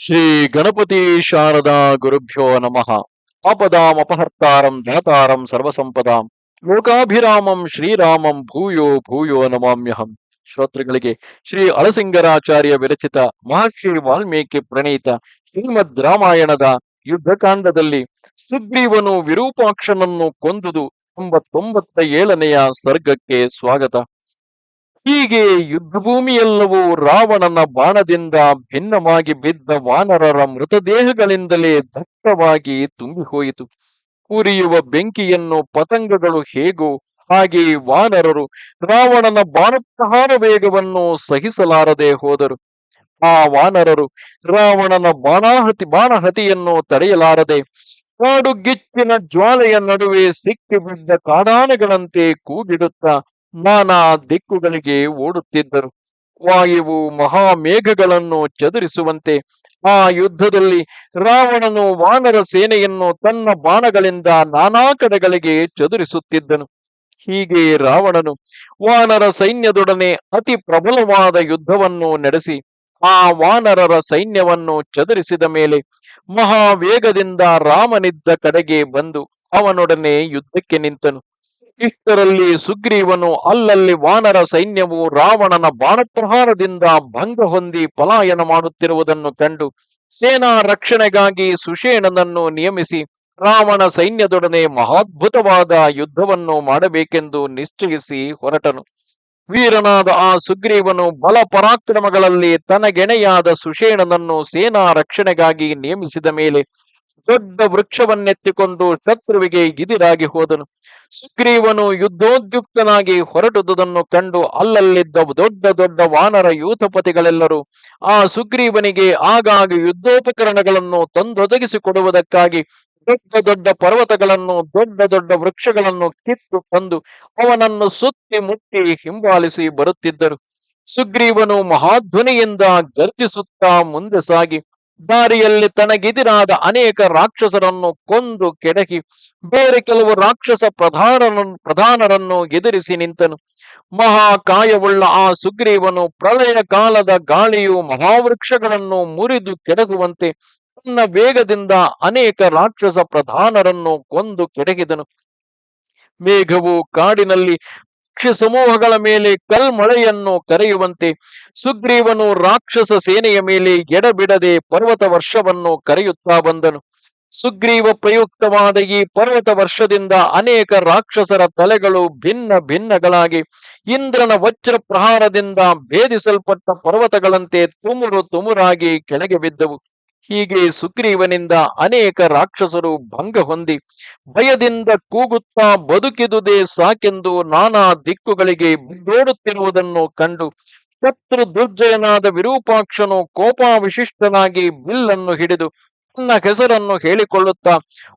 ಶ್ರೀ ಗಣಪತಿ ಶಾರದಾ ಗುರುಭ್ಯೋ ನಮಃ. ಆಪದಾಮಪಹರ್ತಾರಂ ದಾತಾರಂ ಸರ್ವಸಂಪದಾಂ. ಲೋಕಾಭಿರಾಮಂ ಶ್ರೀರಾಮಂ ಭೂಯೋ ಭೂಯೋ ನಮಾಮ್ಯಹಂ. ಶ್ರೋತೃಗಳಿಗೆ ಶ್ರೀ ಅಳಸಿಂಗರಾಚಾರ್ಯ ವಿರಚಿತ ಮಹರ್ಷಿ ವಾಲ್ಮೀಕಿ ಪ್ರಣೀತ ಶ್ರೀಮದ್ ರಾಮಾಯಣದ ಯುದ್ಧಕಾಂಡದಲ್ಲಿ ಸುಗ್ರೀವನು ವಿರೂಪಾಕ್ಷನನ್ನು ಕೊಂದುದು ತೊಂಬತ್ತೊಂಬತ್ತ ಏಳನೆಯ ಸರ್ಗಕ್ಕೆ ಸ್ವಾಗತ. ಹೀಗೆ ಯುದ್ಧಭೂಮಿಯೆಲ್ಲವೂ ರಾವಣನ ಬಾಣದಿಂದ ಭಿನ್ನವಾಗಿ ಬಿದ್ದ ವಾನರರ ಮೃತದೇಹಗಳಿಂದಲೇ ದಟ್ಟವಾಗಿ ತುಂಬಿ ಹೋಯಿತು ಉರಿಯುವ ಬೆಂಕಿಯನ್ನು ಪತಂಗಗಳು ಹೇಗೋ ಹಾಗೆ ವಾನರರು ರಾವಣನ ಬಾಣಪ್ರಹಾರ ವೇಗವನ್ನು ಸಹಿಸಲಾರದೆ ಹೋದರು. ಆ ವಾನರರು ರಾವಣನ ಬಾಣಾಹತಿ, ಬಾಣಹತಿಯನ್ನು ತಡೆಯಲಾರದೆ ಕಾಡುಗಿಚ್ಚಿನ ಜ್ವಾಲೆಯ ನಡುವೆ ಸಿಕ್ಕಿ ಬಿದ್ದ ಕಾಡಾನೆಗಳಂತೆ ಕೂಗಿಡುತ್ತಾ ನಾನಾ ದಿಕ್ಕುಗಳಿಗೆ ಓಡುತ್ತಿದ್ದರು. ವಾಯುವು ಮಹಾಮೇಘಗಳನ್ನು ಚದುರಿಸುವಂತೆ ಆ ಯುದ್ಧದಲ್ಲಿ ರಾವಣನು ವಾನರ ಸೇನೆಯನ್ನು ತನ್ನ ಬಾಣಗಳಿಂದ ನಾನಾ ಕಡೆಗಳಿಗೆ ಚದುರಿಸುತ್ತಿದ್ದನು. ಹೀಗೆ ರಾವಣನು ವಾನರ ಸೈನ್ಯದೊಡನೆ ಅತಿ ಪ್ರಬಲವಾದ ಯುದ್ಧವನ್ನು ನಡೆಸಿ, ಆ ವಾನರರ ಸೈನ್ಯವನ್ನು ಚದುರಿಸಿದ ಮೇಲೆ ಮಹಾವೇಗದಿಂದ ರಾಮನಿದ್ದ ಕಡೆಗೆ ಬಂದು ಅವನೊಡನೆ ಯುದ್ಧಕ್ಕೆ ನಿಂತನು. ಇಷ್ಟರಲ್ಲಿ ಸುಗ್ರೀವನು ಅಲ್ಲಲ್ಲಿ ವಾನರ ಸೈನ್ಯವು ರಾವಣನ ಬಾಣಪ್ರಹಾರದಿಂದ ಭಂಗ ಹೊಂದಿ ಪಲಾಯನ ಮಾಡುತ್ತಿರುವುದನ್ನು ಕಂಡು ಸೇನಾ ರಕ್ಷಣೆಗಾಗಿ ಸುಷೇಣನನ್ನು ನಿಯಮಿಸಿ ರಾವಣ ಸೈನ್ಯದೊಡನೆ ಮಹಾದ್ಭುತವಾದ ಯುದ್ಧವನ್ನು ಮಾಡಬೇಕೆಂದು ನಿಶ್ಚಯಿಸಿ ಹೊರಟನು. ವೀರನಾದ ಆ ಸುಗ್ರೀವನು ಬಲ ಪರಾಕ್ರಮಗಳಲ್ಲಿ ತನಗೆಣೆಯಾದ ಸುಷೇಣನನ್ನು ಸೇನಾ ರಕ್ಷಣೆಗಾಗಿ ನೇಮಿಸಿದ ಮೇಲೆ ದೊಡ್ಡ ವೃಕ್ಷವನ್ನೆತ್ತಿಕೊಂಡು ಶತ್ರುವಿಗೆ ಇದಿರಾಗಿ ಹೋದನು. ಸುಗ್ರೀವನು ಯುದ್ಧೋದ್ಯುಕ್ತನಾಗಿ ಹೊರಟುದನ್ನು ಕಂಡು ಅಲ್ಲಲ್ಲಿದ್ದ ದೊಡ್ಡ ದೊಡ್ಡ ವಾನರ ಯೂಥಪತಿಗಳೆಲ್ಲರೂ ಆ ಸುಗ್ರೀವನಿಗೆ ಆಗಾಗ ಯುದ್ಧೋಪಕರಣಗಳನ್ನು ತಂದೊದಗಿಸಿಕೊಡುವುದಕ್ಕಾಗಿ ದೊಡ್ಡ ದೊಡ್ಡ ಪರ್ವತಗಳನ್ನು ದೊಡ್ಡ ದೊಡ್ಡ ವೃಕ್ಷಗಳನ್ನು ಕಿತ್ತು ತಂದು ಅವನನ್ನು ಸುತ್ತಿ ಮುಟ್ಟಿ ಹಿಂಬಾಲಿಸಿ ಬರುತ್ತಿದ್ದರು. ಸುಗ್ರೀವನು ಮಹಾಧ್ವನಿಯಿಂದ ಗರ್ಜಿಸುತ್ತಾ ಮುಂದೆ ಸಾಗಿ ದಾರಿಯಲ್ಲಿ ತನಗೆದಿರಾದ ಅನೇಕ ರಾಕ್ಷಸರನ್ನು ಕೊಂದು ಕೆಡಕಿ ಬೇರೆ ಕೆಲವು ರಾಕ್ಷಸ ಪ್ರಧಾನರನ್ನು ಪ್ರಧಾನರನ್ನು ಎದುರಿಸಿ ನಿಂತನು. ಮಹಾಕಾಯವುಳ್ಳ ಆ ಸುಗ್ರೀವನು ಪ್ರಳಯ ಕಾಲದ ಗಾಳಿಯು ಮಹಾವೃಕ್ಷಗಳನ್ನು ಮುರಿದು ಕೆಡಗುವಂತೆ ತನ್ನ ವೇಗದಿಂದ ಅನೇಕ ರಾಕ್ಷಸ ಪ್ರಧಾನರನ್ನು ಕೊಂದು ಕೆಡಗಿದನು ಮೇಘವು ಕಾಡಿನಲ್ಲಿ ಸಮೂಹಗಳ ಮೇಲೆ ಕಲ್ಮಳೆಯನ್ನು ಕರೆಯುವಂತೆ ಸುಗ್ರೀವನು ರಾಕ್ಷಸ ಸೇನೆಯ ಮೇಲೆ ಎಡಬಿಡದೆ ಪರ್ವತ ವರ್ಷವನ್ನು ಕರೆಯುತ್ತಾ ಬಂದನು. ಸುಗ್ರೀವ ಪ್ರಯುಕ್ತವಾದ ಈ ಪರ್ವತ ವರ್ಷದಿಂದ ಅನೇಕ ರಾಕ್ಷಸರ ತಲೆಗಳು ಭಿನ್ನ ಭಿನ್ನಗಳಾಗಿ ಇಂದ್ರನ ವಜ್ರ ಪ್ರಹಾರದಿಂದ ಭೇದಿಸಲ್ಪಟ್ಟ ಪರ್ವತಗಳಂತೆ ತುಮುರು ತುಮುರಾಗಿ ಕೆಳಗೆ ಬಿದ್ದವು. ಹೀಗೆ ಸುಗ್ರೀವನಿಂದ ಅನೇಕ ರಾಕ್ಷಸರು ಭಂಗ ಹೊಂದಿ ಭಯದಿಂದ ಕೂಗುತ್ತಾ ಬದುಕಿದುದೇ ಸಾಕೆಂದು ನಾನಾ ದಿಕ್ಕುಗಳಿಗೆ ಬಿದ್ದೋಡುತ್ತಿರುವುದನ್ನು ಕಂಡು ಶತ್ರು ದುರ್ಜಯನಾದ ವಿರೂಪಾಕ್ಷನು ಕೋಪಾವಿಶಿಷ್ಟನಾಗಿ ಬಿಲ್ಲನ್ನು ಹಿಡಿದು ತನ್ನ ಹೆಸರನ್ನು ಹೇಳಿಕೊಳ್ಳುತ್ತಾ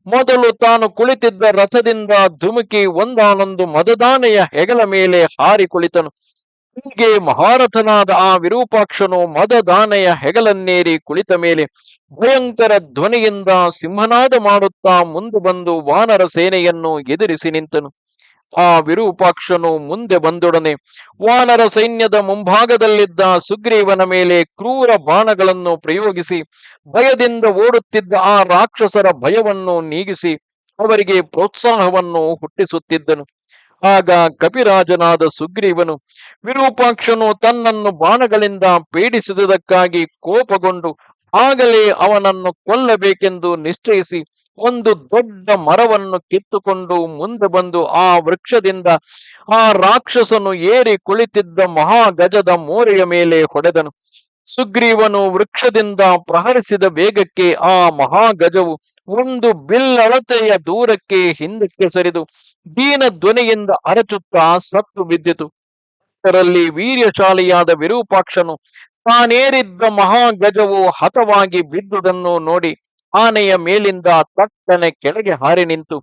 ಮೊದಲು ತಾನು ಕುಳಿತಿದ್ದ ರಥದಿಂದ ಧುಮುಕಿ ಒಂದಾನೊಂದು ಮದದಾನೆಯ ಹೆಗಲ ಮೇಲೆ ಹಾರಿ ಕುಳಿತನು. ಹೀಗೆ ಮಹಾರಥನಾದ ಆ ವಿರೂಪಾಕ್ಷನು ಮದದಾನೆಯ ಹೆಗಲನ್ನೇರಿ ಕುಳಿತ ಮೇಲೆ ಭಯಂಕರ ಧ್ವನಿಯಿಂದ ಸಿಂಹನಾದ ಮಾಡುತ್ತಾ ಮುಂದೆ ಬಂದು ವಾನರ ಸೇನೆಯನ್ನು ಎದುರಿಸಿ ನಿಂತನು. ಆ ವಿರೂಪಾಕ್ಷನು ಮುಂದೆ ಬಂದೊಡನೆ ವಾನರ ಸೈನ್ಯದ ಮುಂಭಾಗದಲ್ಲಿದ್ದ ಸುಗ್ರೀವನ ಮೇಲೆ ಕ್ರೂರ ಬಾಣಗಳನ್ನು ಪ್ರಯೋಗಿಸಿ ಭಯದಿಂದ ಓಡುತ್ತಿದ್ದ ಆ ರಾಕ್ಷಸರ ಭಯವನ್ನು ನೀಗಿಸಿ ಅವರಿಗೆ ಪ್ರೋತ್ಸಾಹವನ್ನು ಹುಟ್ಟಿಸುತ್ತಿದ್ದನು. ಆಗ ಕಪಿರಾಜನಾದ ಸುಗ್ರೀವನು, ವಿರೂಪಾಕ್ಷನು ತನ್ನನ್ನು ಬಾಣಗಳಿಂದ ಪೀಡಿಸಿದುದಕ್ಕಾಗಿ ಕೋಪಗೊಂಡು ಆಗಲೇ ಅವನನ್ನು ಕೊಲ್ಲಬೇಕೆಂದು ನಿಶ್ಚಯಿಸಿ ಒಂದು ದೊಡ್ಡ ಮರವನ್ನು ಕಿತ್ತುಕೊಂಡು ಮುಂದೆ ಬಂದು ಆ ವೃಕ್ಷದಿಂದ ಆ ರಾಕ್ಷಸನು ಏರಿ ಕುಳಿತಿದ್ದ ಮಹಾಗಜದ ಮೋರೆಯ ಮೇಲೆ ಹೊಡೆದನು. ಸುಗ್ರೀವನು ವೃಕ್ಷದಿಂದ ಪ್ರಹರಿಸಿದ ವೇಗಕ್ಕೆ ಆ ಮಹಾಗಜವು ಒಂದು ಬಿಲ್ಲಳತೆಯ ದೂರಕ್ಕೆ ಹಿಂದಕ್ಕೆ ಸರಿದು ದೀನ ಧ್ವನಿಯಿಂದ ಅರಚುತ್ತಾ ಸತ್ತು ಬಿದ್ದಿತು. ಅದರಲ್ಲಿ ವೀರ್ಯಶಾಲಿಯಾದ ವಿರೂಪಾಕ್ಷನು ತಾನೇರಿದ್ದ ಮಹಾಗಜವು ಹತವಾಗಿ ಬಿದ್ದುದನ್ನು ನೋಡಿ ಆನೆಯ ಮೇಲಿಂದ ತಟ್ಟನೆ ಕೆಳಗೆ ಹಾರಿ ನಿಂತು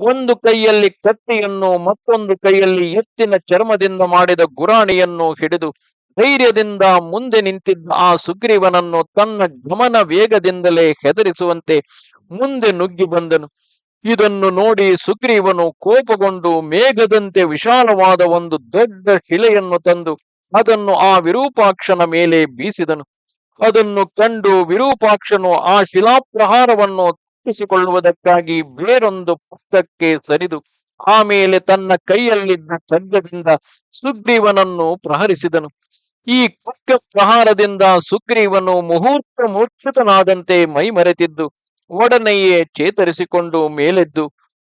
ಒಂದು ಕೈಯಲ್ಲಿ ಕತ್ತಿಯನ್ನು ಮತ್ತೊಂದು ಕೈಯಲ್ಲಿ ಎತ್ತಿನ ಚರ್ಮದಿಂದ ಮಾಡಿದ ಗುರಾಣಿಯನ್ನು ಹಿಡಿದು ಧೈರ್ಯದಿಂದ ಮುಂದೆ ನಿಂತಿದ್ದ ಆ ಸುಗ್ರೀವನನ್ನು ತನ್ನ ಗಮನ ವೇಗದಿಂದಲೇ ಹೆದರಿಸುವಂತೆ ಮುಂದೆ ನುಗ್ಗಿ ಬಂದನು. ಇದನ್ನು ನೋಡಿ ಸುಗ್ರೀವನು ಕೋಪಗೊಂಡು ಮೇಘದಂತೆ ವಿಶಾಲವಾದ ಒಂದು ದೊಡ್ಡ ಶಿಲೆಯನ್ನು ತಂದು ಅದನ್ನು ಆ ವಿರೂಪಾಕ್ಷನ ಮೇಲೆ ಬೀಸಿದನು. ಅದನ್ನು ಕಂಡು ವಿರೂಪಾಕ್ಷನು ಆ ಶಿಲಾಪ್ರಹಾರವನ್ನು ತಪ್ಪಿಸಿಕೊಳ್ಳುವುದಕ್ಕಾಗಿ ಬೇರೊಂದು ಪಕ್ಕಕ್ಕೆ ಸರಿದು ಆಮೇಲೆ ತನ್ನ ಕೈಯಲ್ಲಿದ್ದ ಖಡ್ಗದಿಂದ ಸುಗ್ರೀವನನ್ನು ಪ್ರಹರಿಸಿದನು. ಈ ಕುಕ್ಕ ಪ್ರಹಾರದಿಂದ ಸುಗ್ರೀವನು ಮುಹೂರ್ತ ಮೂರ್ಛಿತನಾದಂತೆ ಮೈಮರೆತಿದ್ದು, ಒಡನೆಯೇ ಚೇತರಿಸಿಕೊಂಡು ಮೇಲೆದ್ದು,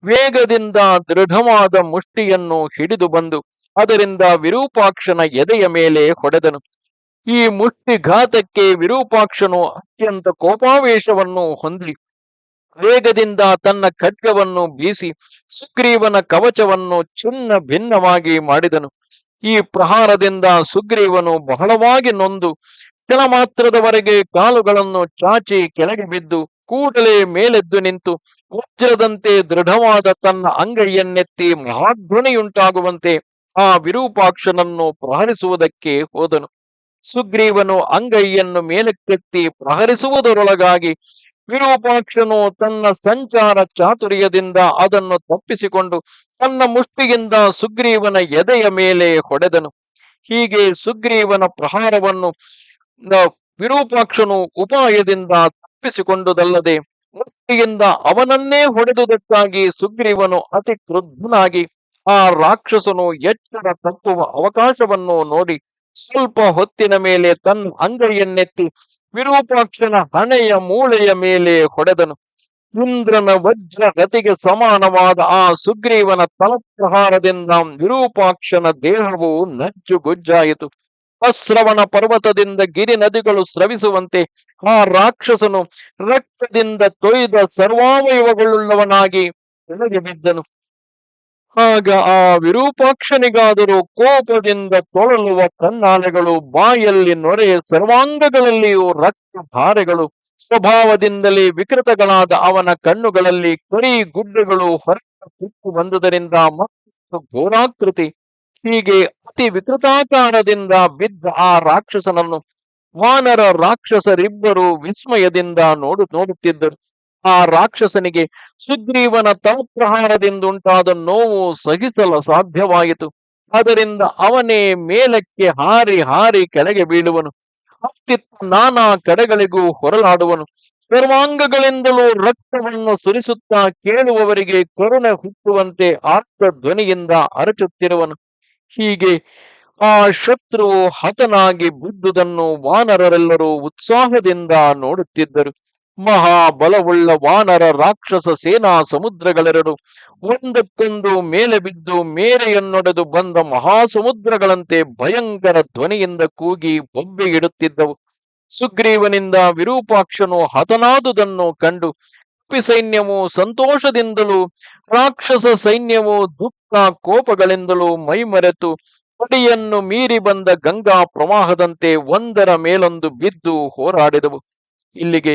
ವೇಗದಿಂದ ದೃಢವಾದ ಮುಷ್ಟಿಯನ್ನು ಹಿಡಿದು ಬಂದು, ಅದರಿಂದ ವಿರೂಪಾಕ್ಷನ ಎದೆಯ ಮೇಲೆ ಹೊಡೆದನು. ಈ ಮುಷ್ಟಿಘಾತಕ್ಕೆ ವಿರೂಪಾಕ್ಷನು ಅತ್ಯಂತ ಕೋಪಾವೇಶವನ್ನು ಹೊಂದಿ, ವೇಗದಿಂದ ತನ್ನ ಖಡ್ಗವನ್ನು ಬೀಸಿ, ಸುಗ್ರೀವನ ಕವಚವನ್ನು ಚಿನ್ನ ಭಿನ್ನವಾಗಿ ಮಾಡಿದನು. ಈ ಪ್ರಹಾರದಿಂದ ಸುಗ್ರೀವನು ಬಹಳವಾಗಿ ನೊಂದು. ಕ್ಷಣ ಮಾತ್ರದವರೆಗೆ ಕಾಲುಗಳನ್ನು ಚಾಚಿ ಕೆಳಗೆ ಬಿದ್ದು ಕೂಡಲೇ ಮೇಲೆದ್ದು ನಿಂತು ವಜ್ರದಂತೆ ದೃಢವಾದ ತನ್ನ ಅಂಗೈಯನ್ನೆತ್ತಿ ಮಹಾಧ್ವನಿಯುಂಟಾಗುವಂತೆ ಆ ವಿರೂಪಾಕ್ಷನನ್ನು ಪ್ರಹರಿಸುವುದಕ್ಕೆ ಹೋದನು. ಸುಗ್ರೀವನು ಅಂಗೈಯನ್ನು ಮೇಲಕ್ಕೆತ್ತಿ ಪ್ರಹರಿಸುವುದರೊಳಗಾಗಿ ವಿರೂಪಾಕ್ಷನು ತನ್ನ ಸಂಚಾರ ಚಾತುರ್ಯದಿಂದ ಅದನ್ನು ತಪ್ಪಿಸಿಕೊಂಡು ತನ್ನ ಮುಷ್ಟಿಯಿಂದ ಸುಗ್ರೀವನ ಎದೆಯ ಮೇಲೆ ಹೊಡೆದನು. ಹೀಗೆ ಸುಗ್ರೀವನ ಪ್ರಹಾರವನ್ನು ವಿರೂಪಾಕ್ಷನು ಉಪಾಯದಿಂದ ತಪ್ಪಿಸಿಕೊಂಡುದಲ್ಲದೆ ಮುಷ್ಟಿಯಿಂದ ಅವನನ್ನೇ ಹೊಡೆದುದಕ್ಕಾಗಿ ಸುಗ್ರೀವನು ಅತಿ ಕ್ರುದ್ಧನಾಗಿ ಆ ರಾಕ್ಷಸನು ಎಚ್ಚರ ತಪ್ಪುವ ಅವಕಾಶವನ್ನು ನೋಡಿ ಸ್ವಲ್ಪ ಹೊತ್ತಿನ ಮೇಲೆ ತನ್ನ ಅಂಗೈಯನ್ನೆತ್ತಿ ವಿರೂಪಾಕ್ಷನ ಹಣೆಯ ಮೂಳೆಯ ಮೇಲೆ ಹೊಡೆದನು. ಇಂದ್ರನ ವಜ್ರ ಗತಿಗೆ ಸಮಾನವಾದ ಆ ಸುಗ್ರೀವನ ತಲಪ್ರಹಾರದಿಂದ ವಿರೂಪಾಕ್ಷನ ದೇಹವು ನಜ್ಜುಗುಜ್ಜಾಯಿತು. ಅಶ್ರವಣ ಪರ್ವತದಿಂದ ಗಿರಿ ನದಿಗಳು ಸ್ರವಿಸುವಂತೆ ಆ ರಾಕ್ಷಸನು ರಕ್ತದಿಂದ ತೊಯ್ದ ಸರ್ವಾವಯವಗಳುಳ್ಳವನಾಗಿ ಕೆಳಗೆ ಬಿದ್ದನು. ಆಗ ಆ ವಿರೂಪಾಕ್ಷನಿಗಾದರೂ ಕೋಪದಿಂದ ತೊಳಲುವ ಕನ್ನಾಲೆಗಳು ಬಾಯಲ್ಲಿ ನೊರೆ ಸರ್ವಾಂಗಗಳಲ್ಲಿಯೂ ರಕ್ತ ಭಾರೆಗಳು ಸ್ವಭಾವದಿಂದಲೇ ವಿಕೃತಗಳಾದ ಅವನ ಕಣ್ಣುಗಳಲ್ಲಿ ಕರಿ ಗುಡ್ಡೆಗಳು ಹೊರಟ ಕಿತ್ತು ಬಂದುದರಿಂದ ಮತ್ತಷ್ಟು ಘೋರಾಕೃತಿ. ಹೀಗೆ ಅತಿ ವಿಕೃತಾಕಾರದಿಂದ ಬಿದ್ದ ಆ ರಾಕ್ಷಸನನ್ನು ವಾನರ ರಾಕ್ಷಸರಿಬ್ಬರು ವಿಸ್ಮಯದಿಂದ ನೋಡು ನೋಡುತ್ತಿದ್ದರು. ಆ ರಾಕ್ಷಸನಿಗೆ ಸುಗ್ರೀವನ ತಲಪ್ರಹಾರದಿಂದುಂಟಾದ ನೋವು ಸಹಿಸಲು ಸಾಧ್ಯವಾಯಿತು. ಅದರಿಂದ ಅವನೇ ಮೇಲಕ್ಕೆ ಹಾರಿ ಹಾರಿ ಕೆಳಗೆ ಬೀಳುವನು. ಹತ್ತಿತ್ತ ನಾನಾ ಕಡೆಗಳಿಗೂ ಹೊರಲಾಡುವನು. ಸರ್ವಾಂಗಗಳಿಂದಲೂ ರಕ್ತವನ್ನು ಸುರಿಸುತ್ತಾ ಕೇಳುವವರಿಗೆ ಕರುಣೆ ಹುಟ್ಟುವಂತೆ ಆರ್ತ ಧ್ವನಿಯಿಂದ ಅರಚುತ್ತಿರುವನು. ಹೀಗೆ ಆ ಶತ್ರುವು ಹತನಾಗಿ ಬಿದ್ದುದನ್ನು ವಾನರರೆಲ್ಲರೂ ಉತ್ಸಾಹದಿಂದ ನೋಡುತ್ತಿದ್ದರು. ಮಹಾಬಲವುಳ್ಳ ವಾನರ ರಾಕ್ಷಸ ಸೇನಾ ಸಮುದ್ರಗಳೆರಡು. ಒಂದಕ್ಕೊಂದು ಮೇಲೆ ಬಿದ್ದು ಮೇರೆಯನ್ನೊಡೆದು ಬಂದ ಮಹಾಸಮುದ್ರಗಳಂತೆ ಭಯಂಕರ ಧ್ವನಿಯಿಂದ ಕೂಗಿ ಬೊಬ್ಬೆಯಿಡುತ್ತಿದ್ದವು. ಸುಗ್ರೀವನಿಂದ ವಿರೂಪಾಕ್ಷನು ಹತನಾದುದನ್ನು ಕಂಡು ಕಪ್ಪಿ ಸೈನ್ಯವು ಸಂತೋಷದಿಂದಲೂ ರಾಕ್ಷಸ ಸೈನ್ಯವು ದುಃಖ ಕೋಪಗಳಿಂದಲೂ ಮೈಮರೆತು ಹೊಡಿಯನ್ನು ಮೀರಿ ಬಂದ ಗಂಗಾ ಪ್ರವಾಹದಂತೆ ಒಂದರ ಮೇಲೊಂದು ಬಿದ್ದು ಹೋರಾಡಿದವು. ಇಲ್ಲಿಗೆ